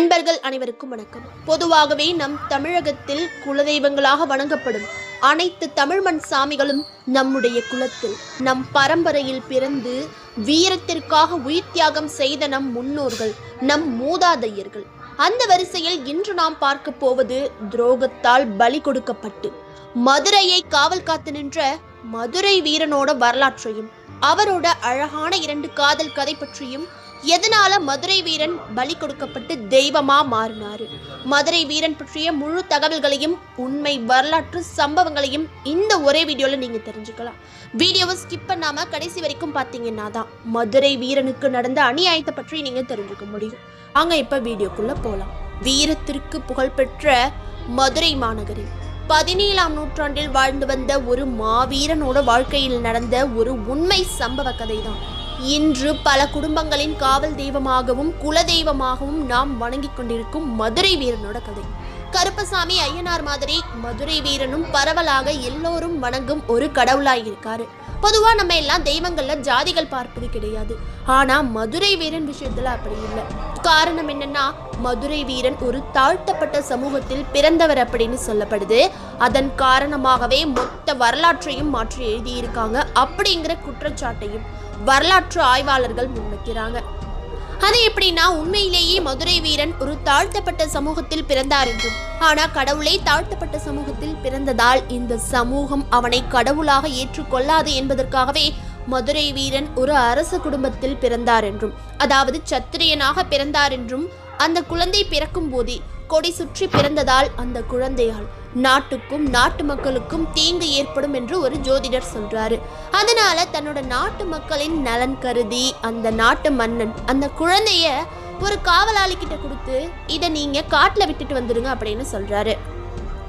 நண்பர்கள் அனைவருக்கும் வணக்கம். பொதுவாகவே நம் தமிழகத்தில் குலதெய்வங்களாக வணங்கப்படும் அனைத்து தமிழ்மண் சாமிகளும் நம்முடைய குலத்தில். நம் பரம்பரையில் பிறந்து வீரத்திற்காக உயிர் தியாகம் செய்த நம் முன்னோர்கள் நம் மூதாதையர்கள். அந்த வரிசையில் இன்று நாம் பார்க்க போவது துரோகத்தால் பலி கொடுக்கப்பட்டு மதுரையை காவல் காத்து நின்ற மதுரை வீரனோட வரலாற்றையும் அவரோட அழகான இரண்டு காதல் கதை பற்றியும் எதனால மதுரை வீரன் பலி கொடுக்கப்பட்டு தெய்வமா மாறினாரு? மதுரை வீரன் பற்றிய முழு தகவல்களையும் உண்மை வரலாற்று சம்பவங்களையும் இந்த ஒரே வீடியோல நீங்க தெரிஞ்சுக்கலாம். வீடியோவை ஸ்கிப் பண்ணாம கடைசி வரைக்கும் பார்த்தீங்கன்னா தான் மதுரை வீரனுக்கு நடந்த அநியாயத்தை பற்றி நீங்க தெரிஞ்சுக்க முடியும். அங்க இப்ப வீடியோக்குள்ள போலாம். வீரத்திற்கு புகழ்பெற்ற மதுரை மாநகரில் பதினேழாம் நூற்றாண்டில் வாழ்ந்து வந்த ஒரு மாவீரனோட வாழ்க்கையில் நடந்த ஒரு உண்மை சம்பவ கதை தான் இன்று பல குடும்பங்களின் காவல் தெய்வமாகவும் குல தெய்வமாகவும் நாம் வணங்கிக் கொண்டிருக்கும் மதுரை வீரனோட கதை. கருப்பசாமி ஐயனார் மாதிரி மதுரை வீரனும் பரவலாக எல்லோரும் வணங்கும் ஒரு கடவுளாய் இருக்காரு. பொதுவா நம்ம எல்லாம் தெய்வங்கள்ல ஜாதிகள் பார்ப்பது கிடையாது. ஆனா மதுரை வீரன் விஷயத்துல அப்படி இல்லை. காரணம் என்னன்னா மதுரை வீரன் ஒரு தாழ்த்தப்பட்ட சமூகத்தில் பிறந்தவர் அப்படின்னு சொல்லப்படுது. அதன் காரணமாகவே மொத்த வரலாற்றையும் மாற்றி எழுதியிருக்காங்க அப்படிங்கிற குற்றச்சாட்டையும். வரலாற்று ஆய்வாளர்கள் முன்வைக்கிறாங்க. அது எப்படின்னா உண்மையிலேயே மதுரை வீரன் ஒரு தாழ்த்தப்பட்ட சமூகத்தில் பிறந்தார் என்றும் ஆனா கடவுளே தாழ்த்தப்பட்ட சமூகத்தில் பிறந்ததால் இந்த சமூகம் அவனை கடவுளாக ஏற்றுக்கொள்ளாது என்பதற்காகவே மதுரை வீரன் ஒரு அரச குடும்பத்தில் பிறந்தார் என்றும் அதாவது சத்திரியனாக பிறந்தார் என்றும் அந்த குழந்தை பிறக்கும் போதே கொடி சுற்றி பிறந்ததால் அந்த குழந்தையால் நாட்டுக்கும் நாட்டு மக்களுக்கும் தீங்கு ஏற்படும் என்று ஒரு ஜோதிடர் சொல்றாரு. அதனால தன்னோட நாட்டு மக்களின் நலன் கருதி அந்த நாட்டு மன்னன் அந்த குழந்தைய ஒரு காவலாளி கிட்ட கொடுத்து இதை நீங்க காட்டுல விட்டுட்டு வந்துடுங்க அப்படின்னு சொல்றாரு.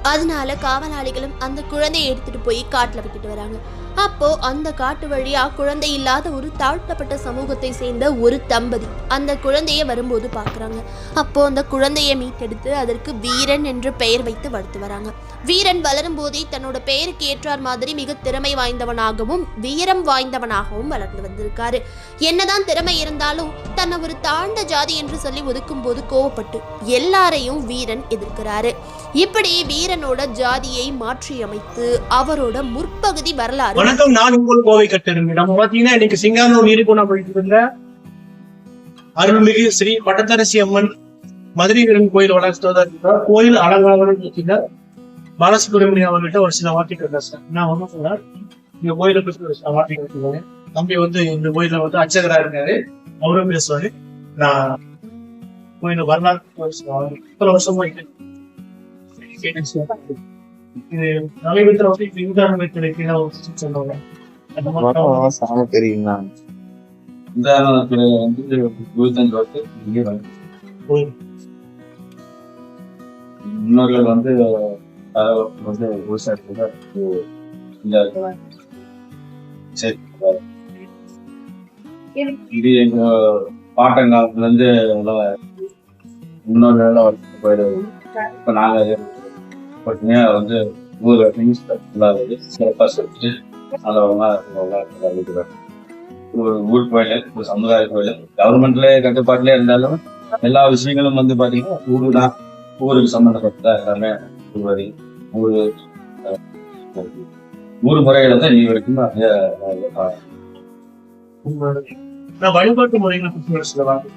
அதனால காவலாளிகளும் அந்த குழந்தையை எடுத்துட்டு போய் காட்டுல விட்டுட்டு வராங்க. அப்போ அந்த காட்டு வழியா குழந்தை இல்லாத ஒரு தாழ்த்தப்பட்ட சமூகத்தை சேர்ந்த ஒரு தம்பதி அந்த குழந்தைய வரும்போது பாக்குறாங்க அப்போ அந்த குழந்தையை மீட்டெடுத்து அதற்கு வீரன் என்று பெயர் வைத்து வளர்த்து வராங்க. வீரன் வளரும் போதே தன்னோட பெயருக்கு ஏற்றார் மாதிரி மிக திறமை வாய்ந்தவனாகவும் வீரம் வாய்ந்தவனாகவும் வளர்ந்து வந்திருக்காரு. என்னதான் திறமை இருந்தாலும் தன்னை ஒரு தாழ்ந்த ஜாதி என்று சொல்லி ஒதுக்கும் போது கோவப்பட்டு எல்லாரையும் வீரன் எதிர்க்கிறாரு. இப்படி வீரனோட ஜாதியை மாற்றியமைத்து அவரோட முற்பகுதி வரலாறு வணக்கம் நான் உங்கள் கோவை கட்டருங்க நம்ம பாத்தீங்கன்னா இன்னைக்கு சிங்கானூர் நீரிக்குணம் போயிட்டு இருந்த அருள்மிகு ஸ்ரீ பட்டத்தரசி அம்மன் மதுரை வீரன் கோயில் வளர்த்ததா இருக்கிறார் கோயில் அலங்காரம் பார்த்தீங்கன்னா பாலசுப்ரமணியம் அவர்கிட்ட ஒரு சில வார்த்தைகள் சார் நான் ஒன்றும் சொன்னார் இந்த கோயிலை பற்றி ஒரு சில வார்த்தைகள் சொல்லுவாங்க தம்பி வந்து இந்த கோயில வந்து அர்ச்சகரா இருக்காரு. அவரும் பேசுவாரு. நான் கோயில வரலாறு சில வருஷமா கேட்டு இது சமீபத்துல வந்து ஒரு சொன்னாங்க அந்த மாதிரி வரம் சாமி தெரியுங்களா உதாரணத்துல வந்து இருபத்தஞ்சு வருஷம் இங்கே முன்னோர்கள் வந்து வந்து விவசாயத்துல இந்த சரி இது எங்க பாட்டங்காலத்துல இருந்து நல்லா முன்னோர்கள் எல்லாம் போயிடுது. இப்ப நாங்க பார்த்தீங்கன்னா வந்து ஊர் திங்ஸ் இல்லாதது. சிறப்பா செஞ்சு நல்லவங்க இருக்கிறாங்க. ஒரு ஊர் கோயில் ஒரு சமுதாய கோயில் கவர்மெண்ட்ல கட்டுப்பாட்டுல இருந்தாலும் எல்லா விஷயங்களும் வந்து பாத்தீங்கன்னா ஊரு தான். ஊருக்கு சம்பந்தப்பட்ட எல்லாமே ஊர் ஊர் முறைகளை தான் நீ வரைக்கும் நிறைய வழிபாட்டு முறைகளை பற்றி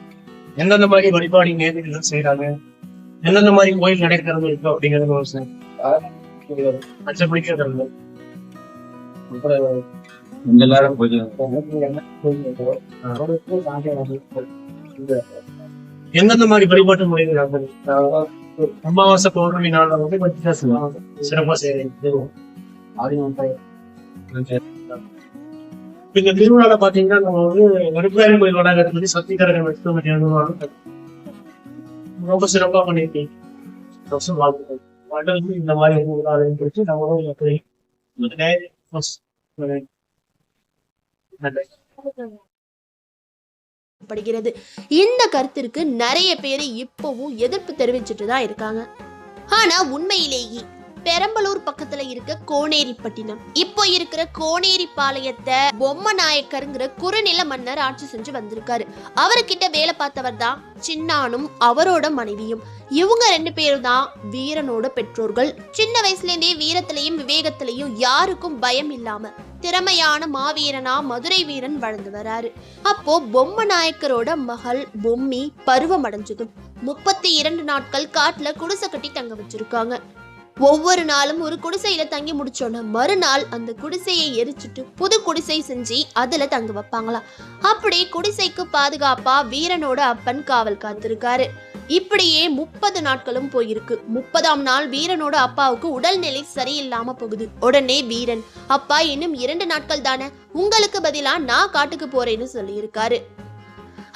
எந்தெந்த மாதிரி வழிபாடு நேர்மைகள் செய்யறாங்க எந்தெந்த மாதிரி கோயில் நடைபெறது இருக்கு அப்படிங்கறது ஒரு சில அச்சை பிடிக்கிறது அப்புறம் கொஞ்சம் எந்தெந்த மாதிரி வழிபாட்டு முறைகள்? அமாவாசை பௌர்ணமி நாள்ல வந்து கொஞ்சம் சிறப்பா செய்யறது. இந்த திருவிழால பாத்தீங்கன்னா நம்ம வந்து நடுப்புறாயம் கோயில் வளாகத்துல வந்து சக்திகரகம் எடுத்து மத்தியானம் ரொம்ப சிறப்பா பண்ணிருக்கீங்க. வருஷம் வாழ்த்துக்கள் வாழ்த்து இந்த மாதிரி விழாவையும் குறித்து நம்மளும் எப்படி நன்றி. படுகிறது இந்த கருத்திற்கு நிறைய பேர் இப்பவும் எதிர்ப்பு தெரிவிச்சுட்டு தான் இருக்காங்க. ஆனா உண்மையிலேயே பெரம்பலூர் பக்கத்துல இருக்க கோனேரிப்பட்டினம். இப்போ இருக்கிற கோனேரி பாளையத்தை பொம்மை நாயக்கருங்கிற குறுநில மன்னர் ஆட்சி செஞ்சு வந்திருக்காரு. அவர்கிட்ட வேலை பார்த்தவர் தான் சின்னானும் அவரோட மனைவியும். இவங்க ரெண்டு பேரும் தான் வீரனோட பெற்றோர்கள். சின்ன வயசுலேருந்தே வீரத்திலையும் விவேகத்திலையும் யாருக்கும் பயம் இல்லாம திறமையான மாவீரனா மதுரை வீரன் வளர்ந்து வராரு. அப்போ பொம்மை நாயக்கரோட மகள் பொம்மி பருவம் அடைஞ்சதும் முப்பத்தி இரண்டு நாட்கள் காட்டுல குடிசை கட்டி தங்க வச்சிருக்காங்க. ஒவ்வொரு நாளும் ஒரு குடிசையில தங்கி முடிச்சோன்ன மறுநாள் அந்த குடிசையை எரிச்சிட்டு புது குடிசை செஞ்சு அதுல தங்க வைப்பாங்களாம் அப்படி குடிசைக்கு பாதுகாப்பா வீரனோட அப்பன் காவல் காத்திருக்காரு. இப்படியே முப்பது நாட்களும் போயிருக்கு. முப்பதாம் நாள் வீரனோட அப்பாவுக்கு உடல்நிலை சரியில்லாம போகுது. உடனே வீரன் அப்பா இன்னும் இரண்டு நாட்கள் தானே? உங்களுக்கு பதிலா நான் காட்டுக்கு போறேன்னு சொல்லியிருக்காரு.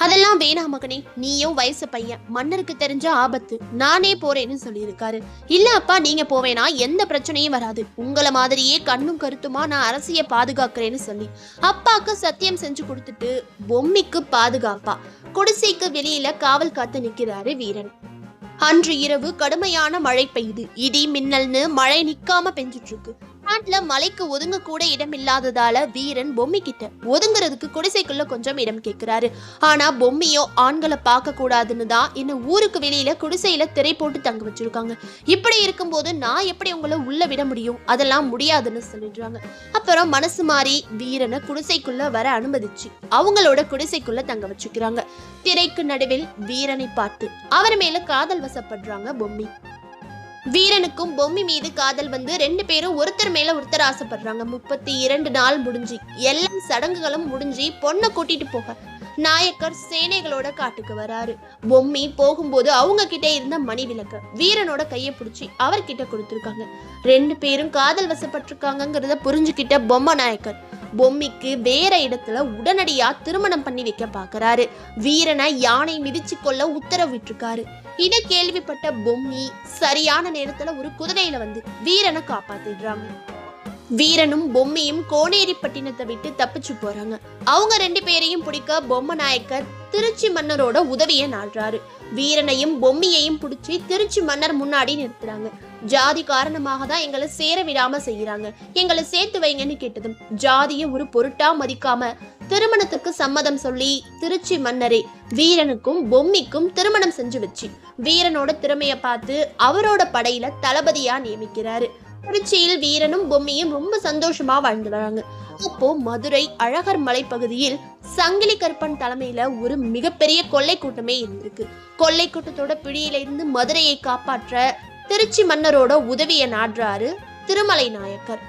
அதெல்லாம் வேணா மகனே. நீயும் வயசு பையன். மன்னருக்கு தெரிஞ்ச ஆபத்து. நானே போறேன்னு சொல்லியிருக்காரு. இல்ல அப்பா நீங்க போவேனா? எந்த பிரச்சனையும் வராது. உங்களை மாதிரியே கண்ணும் கருத்துமா நான் அரசிய பாதுகாக்கிறேன்னு சொல்லி. அப்பாக்கு சத்தியம் செஞ்சு கொடுத்துட்டு பொம்மிக்கு பாதுகாப்பா. குடிசைக்கு வெளியில காவல் காத்து நிக்கிறாரு வீரன். அன்று இரவு கடுமையான மழை பெய்யுது இடி மின்னல்னு மழை நிக்காம பெஞ்சிட்டு இருக்கு நாட்டுல மலைக்கு ஒதுங்க கூட இடம் இல்லாததால வீரன் பொம்மி கிட்ட ஒதுங்குறதுக்கு குடிசைக்குள்ள கொஞ்சம் இடம் கேட்கிறாரு ஆனா பொம்மியோ ஆண்களை பார்க்க கூடாதுன்னு தான் இன்னும் ஊருக்கு வெளியில குடிசையில திரை போட்டு தங்க வச்சிருக்காங்க. இப்படி இருக்கும்போது நான் எப்படி உங்களை உள்ள விட முடியும்? அதெல்லாம் முடியாதுன்னு சொல்லிடுறாங்க. அப்புறம் மனசு மாறி வீரனை குடிசைக்குள்ள வர அனுமதிச்சு அவங்களோட குடிசைக்குள்ள தங்க வச்சுக்கிறாங்க. திரைக்கு நடுவில் வீரனை பார்த்து அவர் மேல காதல் வசப்படுறாங்க பொம்மி. வீரனுக்கும் பொம்மி மீது காதல் வந்து ரெண்டு பேரும் ஒருத்தர் மேல ஒருத்தர் ஆசைப்படுறாங்க. முப்பத்தி இரண்டு நாள் முடிஞ்சு. எல்லா சடங்குகளும் முடிஞ்சு பொண்ணை கூட்டிட்டு போக நாயக்கர் சேனைகளோட காட்டுக்கு வராரு. பொம்மி போகும்போது அவங்க கிட்ட இருந்த மணி விளக்க வீரனோட கையை பிடிச்சி அவர்கிட்ட கொடுத்துருக்காங்க. ரெண்டு பேரும் காதல் வசப்பட்டிருக்காங்கிறத புரிஞ்சுக்கிட்ட பொம்மை நாயக்கர் பொம்மிக்கு வேற இடத்துல உடனடியா திருமணம் பண்ணி வைக்க பாக்குறாரு. வீரனை யானை மிதிச்சு கொள்ள உத்தரவிட்டிருக்காரு. இத கேள்விப்பட்ட பொம்மி சரியான நேரத்துல ஒரு குதிரையில வந்து வீரனை காப்பாத்திடுறாங்க. வீரனும் பொம்மியும் கோனேரிப்பட்டினத்தை விட்டு தப்பிச்சு போறாங்க. அவங்க ரெண்டு பேரையும் பிடிக்க பொம்மை நாயக்கர் திருச்சி மன்னரோட உதவியை நாடுறாரு. வீரனையும் பொம்மியையும் பிடிச்சி திருச்சி மன்னர் முன்னாடி நிறுத்துறாங்க. ஜாதி காரணமாக தான் எங்களை சேர விடாம செய்யறாங்க. எங்களை சேர்த்து வைங்கன்னு கேட்டதும் ஜாதியை ஒரு பொருட்டா மதிக்காம திருமணத்துக்கு சம்மதம் சொல்லி திருச்சி மன்னரே வீரனுக்கும் பொம்மிக்கும் திருமணம் செஞ்சு வச்சு வீரனோட திறமையை பார்த்து அவரோட படையில தளபதியா நியமிக்கிறாரு. திருச்சியில் வீரனும் பொம்மியும் ரொம்ப சந்தோஷமா வாழ்ந்து வராங்க. அப்போ மதுரை அழகர் மலை பகுதியில் சங்கிலி கருப்பன் தலைமையில ஒரு மிகப்பெரிய கொள்ளை கூட்டமே இருந்திருக்கு. கொள்ளை கூட்டத்தோட பிடியில இருந்து மதுரையை காப்பாற்ற திருச்சி மன்னரோட உதவியை நாடுறாரு திருமலை நாயக்கர்.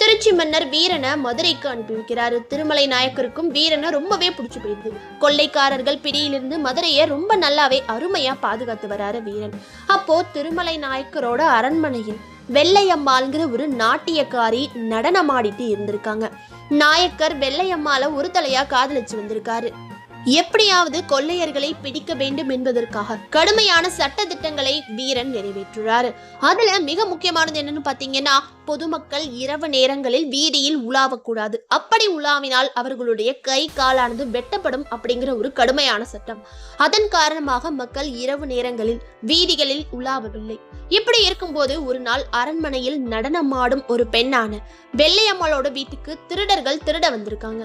திருச்சி மன்னர் வீரனை மதுரைக்கு அனுப்பி வைக்கிறாரு. திருமலை நாயக்கருக்கும் வீரனை ரொம்பவே பிடிச்சு போயிடுது. கொள்ளைக்காரர்கள் பிடியிலிருந்து மதுரையை ரொம்ப நல்லாவே அருமையா பாதுகாத்து வராரு வீரன். அப்போ திருமலை நாயக்கரோட அரண்மனையில் வெள்ளையம்மாளுங்கிற ஒரு நாட்டியக்காரி நடனமாடிட்டு இருந்திருக்காங்க. நாயக்கர் வெள்ளையம்மால ஒரு தலையா காதலிச்சு வந்திருக்காரு. எப்படியாவது கொள்ளையர்களை பிடிக்க வேண்டும் என்பதற்காக கடுமையான சட்ட திட்டங்களை வீரன் நிறைவேற்றுறாரு அதுல மிக முக்கியமானது என்னன்னு பாத்தீங்கன்னா பொதுமக்கள் இரவு நேரங்களில் வீதியில் உலாவக்கூடாது. அப்படி உலாவினால் அவர்களுடைய கை காலானது வெட்டப்படும் அப்படிங்கிற ஒரு கடுமையான சட்டம். அதன் காரணமாக மக்கள் இரவு நேரங்களில் வீதிகளில் உலாவவில்லை. இப்படி இருக்கும்போது ஒரு நாள் அரண்மனையில் நடனமாடும் ஒரு பெண்ணான வெள்ளையம்மாளோட வீட்டுக்கு திருடர்கள் திருட வந்திருக்காங்க.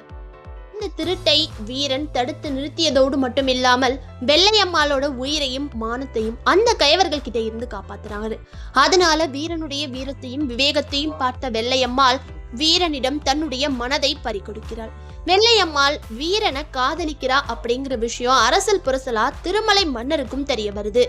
இந்த திருட்டை வீரன் தடுத்து நிறுத்தியதோடு மட்டும் இல்லாமல் வெள்ளையம்மாளோட உயிரையும் மானத்தையும் அந்த கைவர்கள் கிட்ட இருந்து காப்பாத்துறாரு அதனால வீரனுடைய வீரத்தையும் விவேகத்தையும் பார்த்த வெள்ளையம்மாள் வீரனிடம் தன்னுடைய மனதை பறிகொடுக்கிறாள். வெள்ளையம்மாள் வீரனை காதலிக்கிறா அப்படிங்கிற விஷயம் அரசல் புரசலா திருமலை மன்னருக்கும் தெரிய வருது.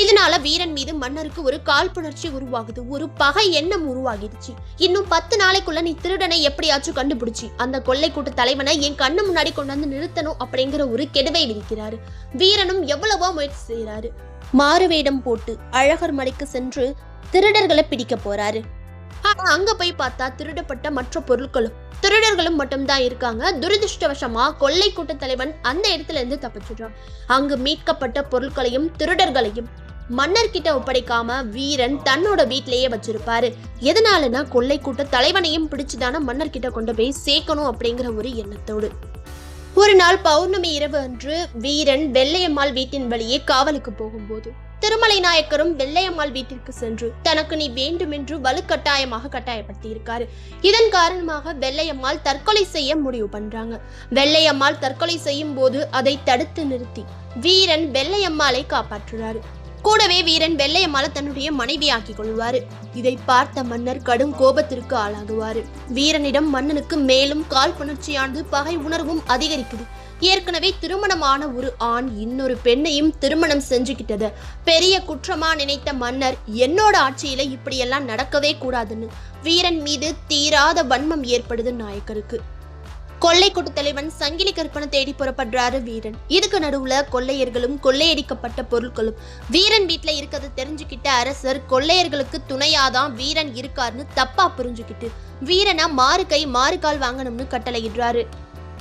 இதனால வீரன் மீது மன்னருக்கு ஒரு காழ்ப்புணர்ச்சி உருவாகுது. ஒரு பகை எண்ணம் உருவாகிடுச்சு. இன்னும் பத்து நாளைக்குள்ள நீ திருடனை எப்படியாச்சும் கண்டுபிடிச்சி அந்த கொள்ளை கூட்ட தலைவனை என் கண்ணு முன்னாடி கொண்டு வந்து நிறுத்தணும் அப்படிங்கிற ஒரு கெடுவை விதிக்கிறாரு. வீரனும் எவ்வளவோ முயற்சி செய்யறாரு மாறுவேடம் போட்டு அழகர் மலைக்கு சென்று திருடர்களை பிடிக்க போறாரு. ஆனா அங்க போய் பார்த்தா திருடப்பட்ட மற்ற பொருட்களும் திருடர்களும் மட்டும்தான் இருக்காங்க. துரதிருஷ்டவசமா கொள்ளை கூட்ட தலைவன் அந்த இடத்துல இருந்து தப்பிச்சிடுறான். அங்கு மீட்கப்பட்ட பொருட்களையும் திருடர்களையும் மன்னர் கிட்ட ஒப்படைக்காம வீரன் தன்னோட வீட்டிலேயே வச்சிருப்பாரு. எதனாலனா கொள்ளை கூட்ட தலைவனையும் பிடிச்சுதானே மன்னர்கிட்ட கொண்டு போய் சேர்க்கணும் அப்படிங்கிற ஒரு எண்ணத்தோடு. ஒரு நாள் பௌர்ணமி இரவு அன்று வீரன் வெள்ளையம்மாள் வீட்டின் வழியே காவலுக்கு போகும்போது திருமலை நாயக்கரும் வெள்ளையம்மாள் வீட்டிற்கு சென்று தனக்கு நீ வேண்டும் என்று வலுக்கட்டாயமாக கட்டாயப்படுத்தி இருக்காரு இதன் காரணமாக வெள்ளையம்மாள் தற்கொலை செய்ய முடிவு பண்றாங்க. வெள்ளையம்மாள் தற்கொலை செய்யும் போது அதை தடுத்து நிறுத்தி வீரன் வெள்ளையம்மாளை காப்பாற்றுறாரு. கூடவே வீரன் வெள்ளையம்மாளை தன்னுடைய மனைவியாக்கி கொள்வாரு. இதை பார்த்த மன்னர் கடும் கோபத்திற்கு ஆளாகுவாரு. வீரனிடம் மன்னனுக்கு மேலும் கால் புணர்ச்சியானது பகை உணர்வும் அதிகரிக்குது. ஏற்கனவே திருமணமான ஒரு ஆண் இன்னொரு பெண்ணையும் திருமணம் செஞ்சுக்கிட்டது. பெரிய குற்றமா நினைத்த மன்னர் என்னோட ஆட்சியில இப்படியெல்லாம் நடக்கவே கூடாதுன்னு வீரன் மீது தீராத வன்மம் ஏற்படுது நாயக்கருக்கு. கொள்ளை கூட்டு தலைவன் சங்கிலி கற்பனை தேடி புறப்படுறாரு வீரன். இதுக்கு நடுவுல கொள்ளையர்களும் கொள்ளையடிக்கப்பட்ட பொருட்களும். வீரன் வீட்டுல இருக்கிறத தெரிஞ்சுக்கிட்ட அரசர் கொள்ளையர்களுக்கு துணையாதான் வீரன் இருக்காருன்னு தப்பா புரிஞ்சுக்கிட்டு வீரனா மாறு கை மாறு கால் வாங்கணும்னு கட்டளையிடுறாரு.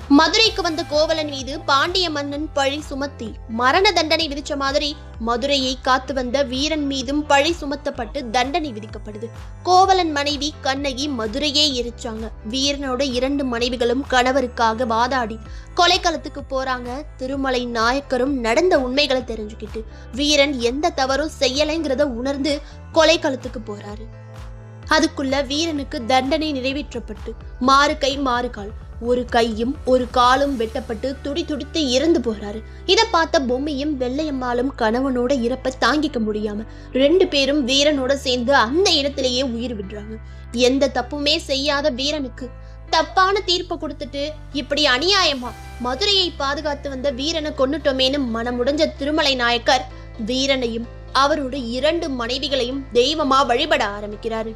மதுரைக்கு வந்த கோவலன் மீது பாண்டிய மன்னன் பழி சுமத்தி மரண தண்டனை விதிச்ச மாதிரி மதுரையை காத்து வந்த வீரன் மீதும் பழி சுமத்தப்பட்டு தண்டனை விதிக்கப்படுது. கோவலன் மனைவி கண்ணகி மதுரையே எரிச்சாங்க. வீரனோட இரண்டு மனைவிகளும் கணவருக்காக வாதாடி கொலைக்களத்துக்கு போறாங்க. திருமலை நாயக்கரும் நடந்த உண்மைகளை தெரிஞ்சுக்கிட்டு வீரன் எந்த தவறும் செய்யலைங்கிறத உணர்ந்து கொலைக்களத்துக்கு போறாரு. அதுக்குள்ள வீரனுக்கு தண்டனை நிறைவேற்றப்பட்டு மாறு கை மாறு கால். ஒரு கையும் ஒரு காலும் வெட்டப்பட்டு துடி துடித்து இறந்து போறாரு. இத பார்த்த பொம்மையும் வெள்ளையம்மாளும் கணவனோட இறப்பை தாங்கிக்க முடியாம ரெண்டு பேரும் வீரனோட சேர்ந்து அந்த இடத்திலேயே உயிர் விடுறாங்க. எந்த தப்புமே செய்யாத வீரனுக்கு தப்பான தீர்ப்பை கொடுத்துட்டு இப்படி அநியாயமா மதுரையை பாதுகாத்து வந்த வீரனை கொண்டுட்டோமேனு மனமுடைஞ்ச திருமலை நாயக்கர் வீரனையும் அவரோட இரண்டு மனைவிகளையும் தெய்வமா வழிபட ஆரம்பிக்கிறாரு.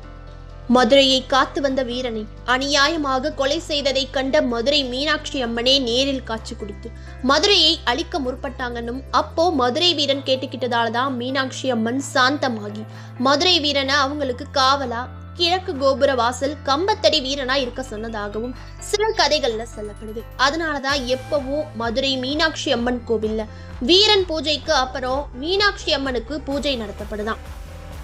மதுரையை காத்து வந்த வீரனை அநியாயமாக கொலை செய்ததை கண்ட மதுரை மீனாட்சி அம்மனே நேரில் காட்சி கொடுத்து மதுரையை அழிக்க முற்பட்டாங்கன்னும் அப்போ மதுரை வீரன் கேட்டுக்கிட்டதால தான் மீனாட்சி அம்மன் சாந்தமாகி. மதுரை வீரனை அவங்களுக்கு காவலா? கிழக்கு கோபுர வாசல் கம்பத்தடி வீரனா இருக்க சொன்னதாகவும் சில கதைகள்ல சொல்லப்படுது. அதனாலதான் எப்பவும் மதுரை மீனாட்சி அம்மன் கோவில்ல வீரன் பூஜைக்கு அப்புறம் மீனாட்சி அம்மனுக்கு பூஜை நடத்தப்படுதான்.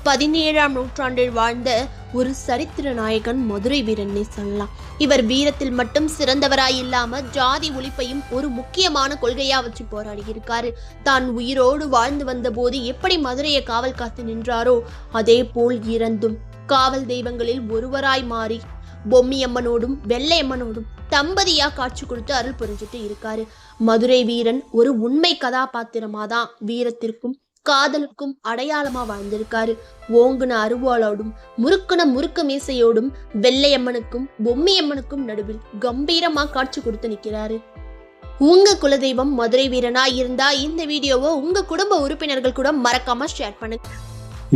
பதினேழாம் நூற்றாண்டில் வாழ்ந்த ஒரு சரித்திர நாயகன் மதுரை வீரன்னே சொல்லலாம் இவர் வீரத்தில் மட்டும் சிறந்தவராய் இல்லாம ஜாதி ஒழிப்பையும் ஒரு முக்கியமான கொள்கையா வச்சு போராடி இருக்காரு தான் உயிரோடு வாழ்ந்து வந்த போது எப்படி மதுரையை காவல் காத்து நின்றாரோ அதே போல் இறந்தும். காவல் தெய்வங்களில் ஒருவராய் மாறி பொம்மியம்மனோடும் வெள்ளையம்மனோடும் தம்பதியா காட்சி கொடுத்து அருள் புரிஞ்சுட்டு இருக்காரு. மதுரை வீரன் ஒரு உண்மை கதாபாத்திரமாதான். வீரத்திற்கும் காதலுக்கும் அடையாளமா வாழ்ந்திருக்காரு. ஓங்குன அருவாளோடும் முறுக்குன முறுக்கு மீசையோடும் வெள்ளையம்மனுக்கும் பொம்மையம்மனுக்கும் நடுவில் கம்பீரமா காட்சி கொடுத்து நிக்கிறாரு. உங்க குலதெய்வம் மதுரை வீரனா இருந்தா இந்த வீடியோவை உங்க குடும்ப உறுப்பினர்கள் கூட மறக்காம ஷேர் பண்ணுங்க.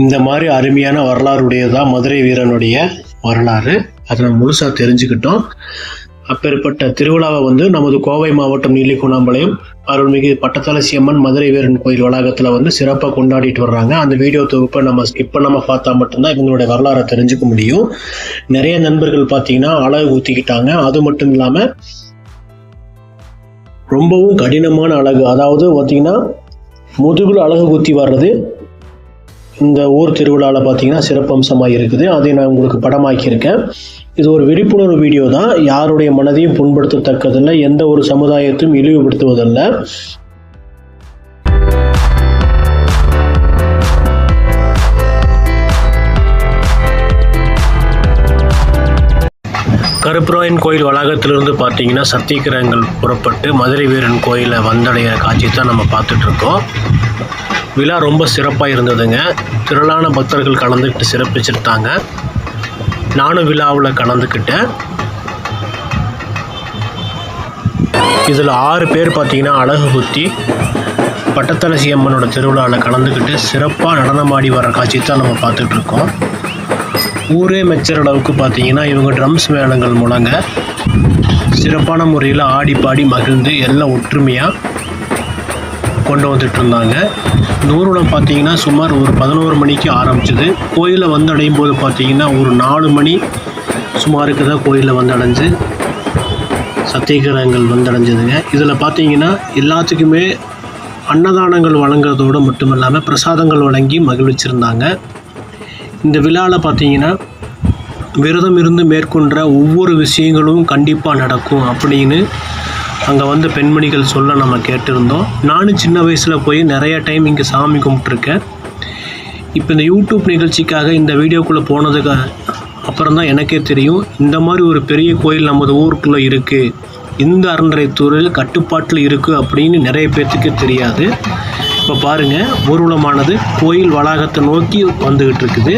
இந்த மாதிரி அருமையான வரலாறு உடையதான் மதுரை வீரனுடைய வரலாறு? அதை முழுசா தெரிஞ்சுக்கிட்டோம். அப்பேற்பட்ட திருவிழாவை வந்து நமது கோவை மாவட்டம் நீலிகுணாம்பாளையம் அருள்மிகு பட்டத்தலசி அம்மன் மதுரை வீரன் கோயில் வளாகத்தில் வந்து சிறப்பாக கொண்டாடிட்டு வர்றாங்க. அந்த வீடியோ தொகுப்பை நம்ம ஸ்கிப் பண்ணாமல் பார்த்தா மட்டும்தான் இவங்களுடைய வரலாறை தெரிஞ்சுக்க முடியும். நிறைய நண்பர்கள் பார்த்தீங்கன்னா அழகு ஊற்றிக்கிட்டாங்க அது மட்டும் இல்லாமல் ரொம்பவும் கடினமான அழகு. அதாவது பார்த்தீங்கன்னா முதுகுல அழகு குத்தி வர்றது இந்த ஊர் திருவிழாவில் பார்த்தீங்கன்னா சிறப்பம்சமாக இருக்குது. அதை நான் உங்களுக்கு படமாக்கியிருக்கேன். இது ஒரு விழிப்புணர்வு வீடியோ தான். யாருடைய மனதையும் புண்படுத்தத்தக்கதில்லை எந்த ஒரு சமுதாயத்தையும் இழிவுபடுத்துவதல்ல. கருப்பராயன் கோயில் வளாகத்திலிருந்து பார்த்தீங்கன்னா சத்தியகிரகங்கள் புறப்பட்டு மதுரை வீரன் கோயிலை வந்தடைகிற காட்சி தான் நம்ம பார்த்துட்ருக்கோம். விழா ரொம்ப சிறப்பாக இருந்ததுங்க. திரளான பக்தர்கள் கலந்துக்கிட்டு சிறப்பிச்சிருந்தாங்க. நானும் விழாவில் கலந்துக்கிட்டேன். இதில் ஆறு பேர் பார்த்தீங்கன்னா அழகு குத்தி பட்டத்தலசி அம்மனோட திருவிழாவில் கலந்துக்கிட்டு சிறப்பாக நடனமாடி வர காட்சி தான் நம்ம பார்த்துட்டு இருக்கோம். ஊரே மெச்சர் அளவுக்கு பார்த்தீங்கன்னா இவங்க ட்ரம்ஸ் மேளங்கள் முழங்க சிறப்பான முறையில் ஆடி பாடி மகிழ்ந்து எல்லாம் ஒற்றுமையாக கொண்டு வந்துட்டு இருந்தாங்க இந்த ஊர்வலம் பார்த்தீங்கன்னா சுமார் ஒரு பதினோரு மணிக்கு ஆரம்பிச்சது. கோயிலை வந்து அடையும் போது பார்த்தீங்கன்னா ஒரு நாலு மணி சுமாருக்கு தான் கோயிலில் வந்து அடைஞ்சு சத்தியகிரகங்கள் வந்து அடைஞ்சதுங்க இதில் பார்த்தீங்கன்னா எல்லாத்துக்குமே அன்னதானங்கள் வழங்குறதோடு மட்டும் இல்லாமல் பிரசாதங்கள் வழங்கி மகிழ்விச்சிருந்தாங்க. இந்த விழாவில் பார்த்தீங்கன்னா விரதம் இருந்து மேற்கொண்ட ஒவ்வொரு விஷயங்களும் கண்டிப்பாக நடக்கும் அப்படின்னு அங்கே வந்து பெண்மணிகள் சொல்ல நம்ம கேட்டிருந்தோம். நானும் சின்ன வயசில் போய் நிறைய டைம் இங்கே சாமி கும்பிட்ருக்கேன் இப்போ இந்த யூடியூப் நிகழ்ச்சிக்காக இந்த வீடியோக்குள்ளே போனதுக்கு அப்புறம் தான் எனக்கே தெரியும். இந்த மாதிரி ஒரு பெரிய கோயில் நமது ஊருக்குள்ளே இருக்குது இந்த அறநிலையத்துறையில் கட்டுப்பாட்டில் இருக்குது அப்படின்னு நிறைய பேர்த்துக்கு தெரியாது. இப்போ பாருங்கள் ஊர்வலமானது கோயில் வளாகத்தை நோக்கி வந்துக்கிட்டு இருக்குது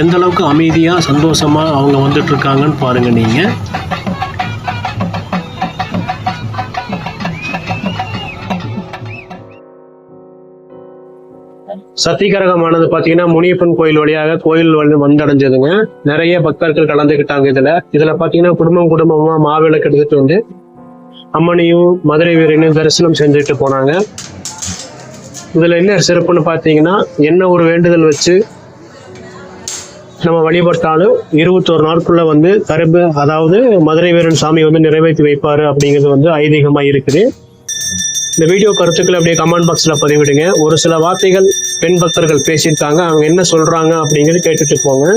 எந்தளவுக்கு அமைதியாக சந்தோஷமாக அவங்க வந்துட்டுருக்காங்கன்னு பாருங்கள் நீங்கள் சத்திகரகமானது பாத்தீங்கன்னா முனியப்பன் கோயில் வழியாக கோயில் வந்தடைஞ்சதுங்க. நிறைய பக்தர்கள் கலந்துக்கிட்டாங்க இதுல. இதுல பாத்தீங்கன்னா குடும்பம் குடும்பமா மாவிளக்கு எடுத்துட்டு வந்து அம்மனையும் மதுரை வீரனையும் தரிசனம் செஞ்சுட்டு போனாங்க. இதுல என்ன சிறப்புன்னு பார்த்தீங்கன்னா என்ன ஒரு வேண்டுதல் வச்சு நம்ம வழிபட்டாலும் இருபத்தோரு நாட்குள்ள வந்து கரும்பு அதாவது மதுரை வீரன் சாமி வந்து நிறைவேற்றி வைப்பாரு அப்படிங்கிறது வந்து ஐதீகமா இருக்குது. இந்த வீடியோ கருத்துக்களை அப்படியே கமெண்ட் பாக்ஸில் பதிவிடுங்க. ஒரு சில வார்த்தைகள் பெண் பக்தர்கள் பேசியிருக்காங்க. அவங்க என்ன சொல்கிறாங்க அப்படிங்கிறது கேட்டுட்டு போங்க.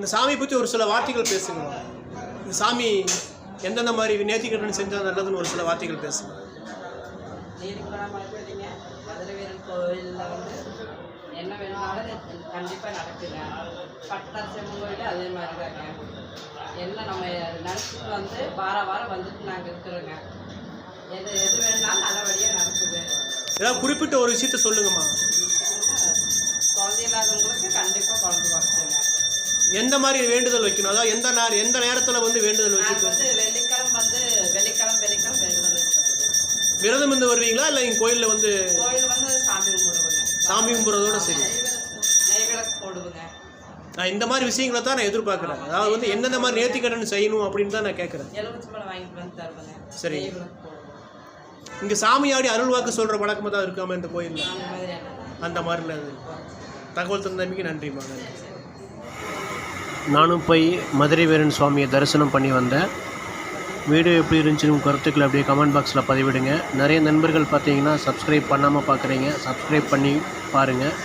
இந்த சாமி பற்றி ஒரு சில வார்த்தைகள் பேசுங்க இந்த சாமி எந்தெந்த மாதிரி நேர்த்திக்கடன் செஞ்சால் நல்லதுன்னு ஒரு சில வார்த்தைகள் பேசுங்க. என்ன வேணும்னாலும் கண்டிப்பாக நடக்குங்க பட்டத்தரசம்மன் கோயில் அதே மாதிரி தாங்க. எல்லாம் நம்ம நினச்சிட்டு வந்து வார வாரம் வந்துட்டு நாங்கள் இருக்கிறோங்க. எது எது வேணும்னாலும் நல்லபடியாக நடக்குது. ஏதாவது குறிப்பிட்ட ஒரு விஷயத்த சொல்லுங்கம்மா. குழந்தை இல்லாதவங்களுக்கு கண்டிப்பாக குழந்தை வளர்த்துங்க. எந்த மாதிரி வேண்டுதல் வைக்கணும்? அதாவது எந்த நேர எந்த நேரத்தில் வந்து வேண்டுதல் வச்சுக்கணும்? விரதம் இருந்து வருவீங்களா? இல்லை எங்கள் கோயிலில் வந்து கோயில் வந்து சாமி கும்பிட்றதோட சரி. நான் இந்த மாதிரி விஷயங்களை தான் நான் எதிர்பார்க்குறேன். அதாவது வந்து எந்தெந்த மாதிரி நேர்த்திக்கடன் செய்யணும் அப்படின்னு தான் நான் கேட்குறேன் சரி. இங்கே சாமியாடி அருள் வாக்கு சொல்கிற வழக்கமாக தான் இருக்காம இந்த கோயிலில்? அந்த மாதிரி அந்த மாதிரில இது தகவல் தந்தமைக்கு நன்றிம்மா நன்றி நானும் போய் மதுரை வீரன் சுவாமியை தரிசனம் பண்ணி வந்தேன். வீடியோ எப்படி இருந்துச்சுன்னு உங்கள் கருத்துக்களை அப்படியே கமெண்ட் பாக்ஸில் பதிவிடுங்க. நிறைய நண்பர்கள் பார்த்தீங்கன்னா சப்ஸ்கிரைப் பண்ணாமல் பார்க்குறீங்க. சப்ஸ்கிரைப் பண்ணி பாருங்கள்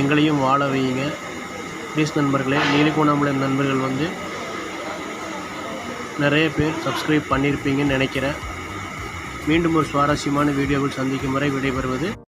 எங்களையும் வாழ வையுங்க. ப்ளீஸ் நண்பர்களே நீலிகோணாமலை நண்பர்கள் வந்து நிறைய பேர் சப்ஸ்கிரைப் பண்ணியிருப்பீங்கன்னு நினைக்கிறேன். மீண்டும் ஒரு சுவாரஸ்யமான வீடியோவில் சந்திக்கும் வரை விடைபெறுவது